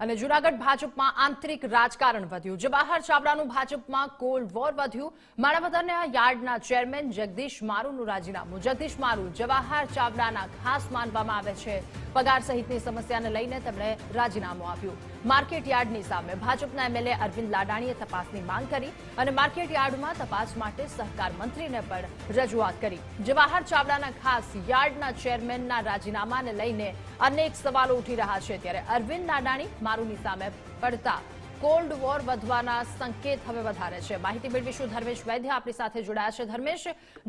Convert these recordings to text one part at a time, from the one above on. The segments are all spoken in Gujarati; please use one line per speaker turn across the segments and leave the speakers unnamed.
અને જુનાગઢ ભાજપમાં આંતરિક રાજકારણ વધ્યું. જવાહર ચાવડાનું ભાજપમાં કોલ્ડ વોર વધ્યું. માણાવદરના યાર્ડના ચેરમેન જગદીશ મારુનું રાજીનામું. જગદીશ મારુ જવાહર ચાવડાના ખાસ માનવામાં આવે છે. પગાર સહિતની સમસ્યાને લઈને તેમણે રાજીનામું આપ્યું. માર્કેટ યાર્ડની સામે ભાજપના એમએલએ અરવિંદ લાડાણીએ તપાસની માંગ કરી અને માર્કેટ યાર્ડમાં તપાસ માટે સહકાર મંત્રીને પણ રજૂઆત કરી. જવાહર ચાવડાના ખાસ યાર્ડના ચેરમેનના રાજીનામાને લઈને અનેક સવાલો ઉઠી રહ્યા છે ત્યારે અરવિંદ લાડાણી મારુની સામે પડતા કોલ્ડ વોર વધવાના સંકેત હવે વધારે છે. માહિતી મેળવીશું ધર્મેશ વૈદ્ય આપણી સાથે જોડાયા છે? ધર્મેશ,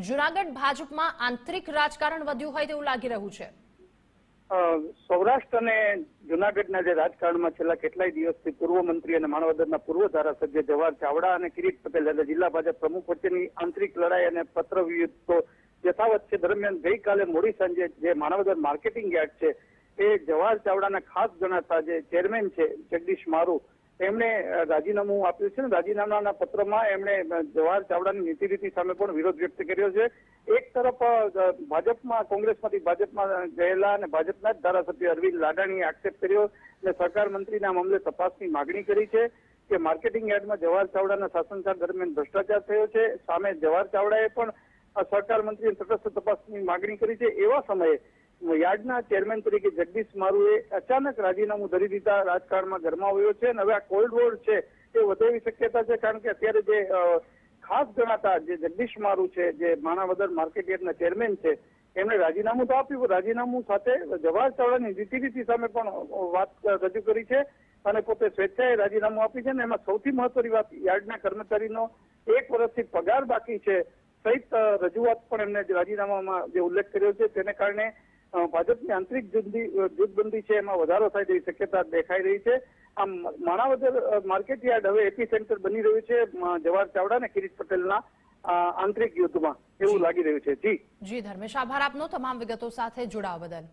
જુનાગઢ ભાજપમાં આંતરિક રાજકારણ વધ્યું હોય તેવું લાગી રહ્યું છે.
સૌરાષ્ટ્ર અને જુનાગઢના જે રાજકારણમાં છેલ્લા કેટલાય દિવસથી પૂર્વ મંત્રી અને માણવદરના પૂર્વ ધારાસભ્ય જવાહર ચાવડા અને કિરીટ પટેલ એટલે જિલ્લા ભાજપ પ્રમુખ વચ્ચેની આંતરિક લડાઈ અને પત્ર વિયુદ્ધ યથાવત છે. દરમિયાન ગઈકાલે મોડી સાંજે જે માણવદર માર્કેટિંગ યાર્ડ છે, એ જવાહર ચાવડાના ખાસ ગણાતા જે ચેરમેન છે, જગદીશ મારુ એમણે રાજીનામું આપ્યું છે ને, રાજીનામાના પત્રમાં એમણે જવાહર ચાવડાની નીતિ સામે પણ વિરોધ વ્યક્ત કર્યો છે. એક તરફ ભાજપમાં, કોંગ્રેસમાંથી ભાજપમાં ગયેલા અને ભાજપના જ ધારાસભ્ય અરવિંદ લાડાણીએ આક્ષેપ કર્યો અને સહકાર મંત્રીના મામલે તપાસની માગણી કરી છે કે માર્કેટિંગ યાર્ડમાં જવાહર ચાવડાના શાસનકાળ દરમિયાન ભ્રષ્ટાચાર થયો છે. સામે જવાહર ચાવડાએ પણ સરકાર મંત્રીએ તટસ્થ તપાસની માગણી કરી છે. એવા સમયે યાર્ડના ચેરમેન તરીકે જગદીશ મારુએ અચાનક રાજીનામું ધરી દીધા, રાજકારણમાં ગરમાવ્યો છે અને હવે આ કોલ્ડ વોર છે એ વધે એવી શક્યતા છે કારણ કે અત્યારે જે ખાસ ગણાતા જે જગદીશ મારુ છે, જે માણાવદર માર્કેટયાર્ડના ચેરમેન છે, એમણે રાજીનામું તો આપ્યું રાજીનામું સાથે જવાહર ચાવડાની રીતિરીતિ સામે પણ વાત રજૂ કરી છે અને પોતે સ્વેચ્છાએ રાજીનામું આપ્યું છે ને એમાં સૌથી મહત્વની વાત યાર્ડના કર્મચારીનો એક વર્ષથી પગાર બાકી છે, સહિત રજૂઆત પણ એમને રાજીનામામાં જે ઉલ્લેખ કર્યો છે, તેને કારણે ભાજપની આંતરિક જૂથબંધી છે એમાં વધારો થાય તેવી શક્યતા દેખાઈ રહી છે. આમ માણાવદર માર્કેટ યાર્ડ હવે એપી સેન્ટર બની રહ્યું છે જવાહર ચાવડા અને કિરીટ પટેલના આંતરિક યુદ્ધમાં. એવું લાગી રહ્યું છે. જી.
જી ધર્મેશ આભાર આપનો. તમામ વિગતો સાથે જોડાવા બદલ.